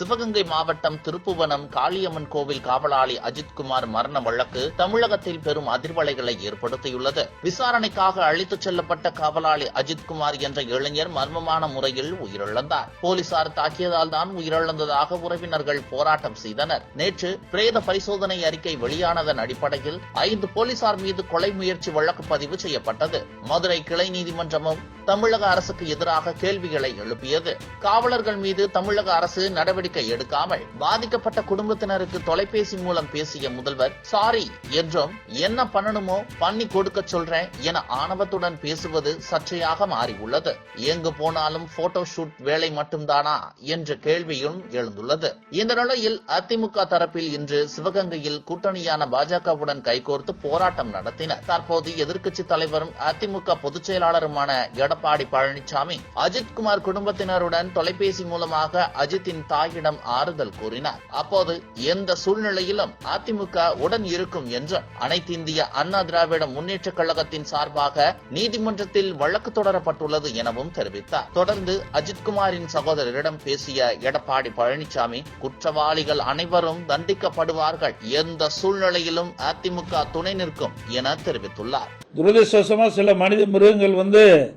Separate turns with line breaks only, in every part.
சிவகங்கை மாவட்டம் திருப்புவனம் காளியம்மன் கோவில் காவலாளி அஜித்குமார் மரண வழக்கு தமிழகத்தில் பெரும் அதிர்வலைகளை ஏற்படுத்தியுள்ளது. விசாரணைக்காக அழைத்துச் செல்லப்பட்ட காவலாளி அஜித்குமார் என்ற இளைஞர் மர்மமான முறையில் உயிரிழந்தார். போலீசார் தாக்கியதால் தான் உயிரிழந்ததாக உறவினர்கள் போராட்டம் செய்தனர். நேற்று பிரேத பரிசோதனை அறிக்கை வெளியானதன் அடிப்படையில் ஐந்து போலீசார் மீது கொலை முயற்சி வழக்கு பதிவு செய்யப்பட்டது. மதுரை கிளை நீதிமன்றமும் தமிழக அரசுக்கு எதிராக கேள்விகளை எழுப்பியது. காவலர்கள் மீது தமிழக அரசு நடவடிக்கை எடுக்காமல் பாதிக்கப்பட்ட குடும்பத்தினருக்கு தொலைபேசி மூலம் பேசிய முதல்வர் சாரி என்றும் என்ன பண்ணணுமோ பண்ணி கொடுக்க சொல்றேன் என ஆணவத்துடன் பேசுவது சர்ச்சையாக மாறியுள்ளது. எங்கு போனாலும் போட்டோ ஷூட் வேலை மட்டும்தானா என்ற கேள்வியும் எழுந்துள்ளது. இந்த நிலையில் அதிமுக தரப்பில் இன்று சிவகங்கையில் கூட்டணியான பாஜகவுடன் கைகோர்த்து போராட்டம் நடத்தினர். தற்போது எதிர்க்கட்சி தலைவரும் அதிமுக பொதுச் செயலாளருமான எடப்பாடி பழனிசாமி அஜித்குமார் குடும்பத்தினருடன் தொலைபேசி மூலமாக அஜித்தின் தாயிடம் ஆறுதல் கூறினார். அப்போது எந்த சூழ்நிலையிலும் அதிமுக உடன் இருக்கும் என்று அனைத்து இந்திய அண்ணா திராவிட முன்னேற்றக் கழகத்தின் சார்பாக நீதிமன்றத்தில் வழக்கு தொடரப்பட்டுள்ளது எனவும் தெரிவித்தார். தொடர்ந்து அஜித்குமாரின் சகோதரரிடம் பேசிய எடப்பாடி பழனிசாமி குற்றவாளிகள் அனைவரும் தண்டிக்கப்படுவார்கள். எந்த சூழ்நிலையிலும் அதிமுக துணை நிற்கும் என தெரிவித்துள்ளார்.
துரதிருஷ்டமா சில மனித மிருகங்கள் வந்து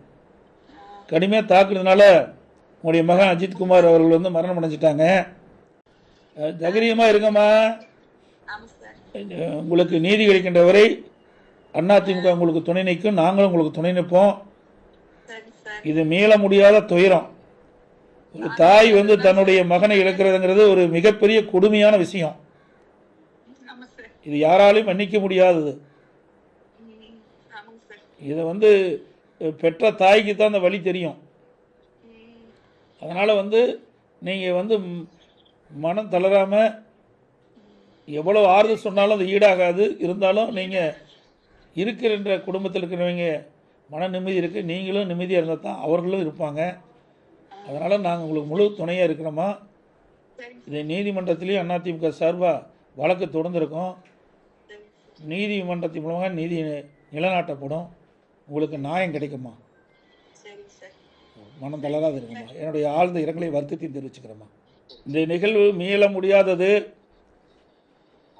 கடுமையாக தாக்குறதுனால உங்களுடைய மகன் அஜித்குமார் அவர்கள் வந்து மரணம் அடைஞ்சிட்டாங்க.
தைரியமாக
இருக்கம்மா உங்களுக்கு நீதி கிடைக்கின்ற வரை அதிமுக உங்களுக்கு துணை நிற்கும் நாங்களும் உங்களுக்கு துணை நிற்போம். இது மீள முடியாத துயரம். ஒரு தாய் வந்து தன்னுடைய மகனை இழக்கிறதுங்கிறது ஒரு மிகப்பெரிய கொடுமையான விஷயம். இது யாராலையும் மன்னிக்க முடியாதது. இதை வந்து பெற்ற தாய்க்கு தான் அந்த வழி தெரியும். அதனால் வந்து நீங்கள் வந்து மனம் தளராமல் எவ்வளோ ஆறுதல் சொன்னாலும் அது ஈடாகாது. இருந்தாலும் நீங்கள் இருக்கிற குடும்பத்தில் இருக்கிறவங்க மன நிம்மதி இருக்குது நீங்களும் நிம்மதியாக இருந்தால் தான் அவர்களும் இருப்பாங்க. அதனால் நாங்கள் உங்களுக்கு முழு துணையாக இருக்கிறோமா? இதை நீதிமன்றத்திலையும் அதிமுக சார்பாக வழக்கு தொடர்ந்துருக்கோம். நீதிமன்றத்தின் மூலமாக நீதி நிலைநாட்டப்படும். உங்களுக்கு நியாயம் கிடைக்குமா? மனம் தளராது இருக்குமா என்னுடைய ஆழ்ந்த இரங்கலை வருத்தத்தையும் தெரிவிச்சுக்கிறேம்மா. இந்த நிகழ்வு மீள முடியாதது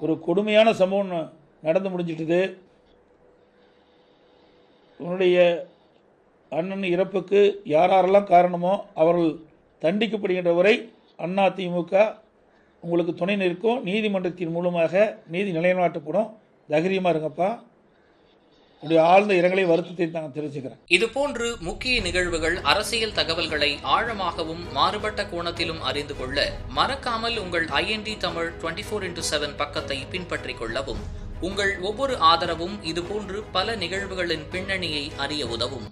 ஒரு கொடுமையான சம்பவம் நடந்து முடிஞ்சிட்டது. உன்னுடைய அண்ணன் இறப்புக்கு யார் யாரெல்லாம் காரணமோ அவர்கள் தண்டிக்கப்படுகின்ற வரை அண்ணா திமுக உங்களுக்கு துணை நிற்கும். நீதிமன்றத்தின் மூலமாக நீதி நிலைநாட்டப்படும். தைரியமாக இருங்கப்பா. உடைய ஆழ்ந்த இரங்கலை வருத்தத்தை நான் தெரிவிச்சுக்கிறேன்
இதுபோன்று முக்கிய நிகழ்வுகள் அரசியல் தகவல்களை ஆழமாகவும் மாறுபட்ட கோணத்திலும் அறிந்து கொள்ள மறக்காமல் உங்கள் IND Tamil twenty four into seven பக்கத்தை பின்பற்றிக் கொள்ளவும் உங்கள் ஒவ்வொரு ஆதரவும் இதுபோன்று பல நிகழ்வுகளின் பின்னணியை அறிய உதவும்.